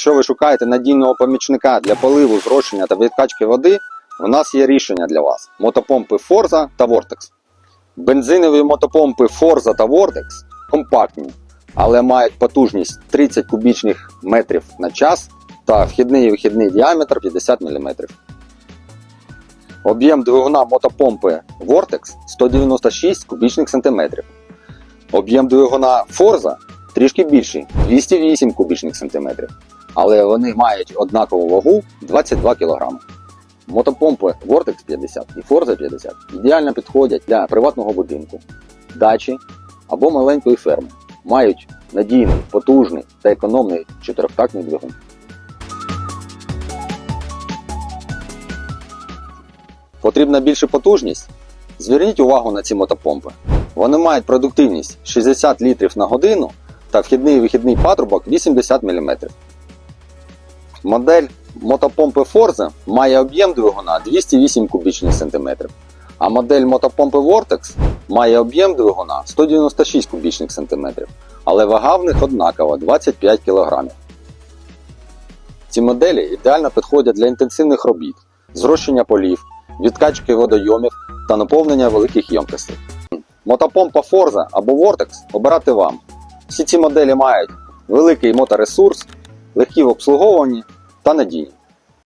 Якщо ви шукаєте надійного помічника для поливу, зрошення та відкачки води, у нас є рішення для вас: мотопомпи Forza та Vortex. Бензинові мотопомпи Forza та Vortex компактні, але мають потужність 30 кубічних метрів на час та вхідний і вихідний діаметр 50 мм. Об'єм двигуна мотопомпи Vortex 196 кубічних сантиметрів. Об'єм двигуна Forza трішки більший 208 кубічних сантиметрів. Але вони мають однакову вагу 22 кг. Мотопомпи Vortex 50 і Forza 50 ідеально підходять для приватного будинку, дачі або маленької ферми. Мають надійний, потужний та економний чотирьохтактний двигун. Потрібна більша потужність? Зверніть увагу на ці мотопомпи. Вони мають продуктивність 60 літрів на годину та вхідний і вихідний патрубок 80 мм. Модель мотопомпи Forza має об'єм двигуна 208 кубічних сантиметрів, а модель мотопомпи Vortex має об'єм двигуна 196 кубічних сантиметрів, але вага в них однакова 25 кг. Ці моделі ідеально підходять для інтенсивних робіт, зрощення полів, відкачки водойомів та наповнення великих ємкостей. Мотопомпа Forza або Vortex обирати вам. Всі ці моделі мають великий моторесурс, легкі в обслуговуванні та надійні.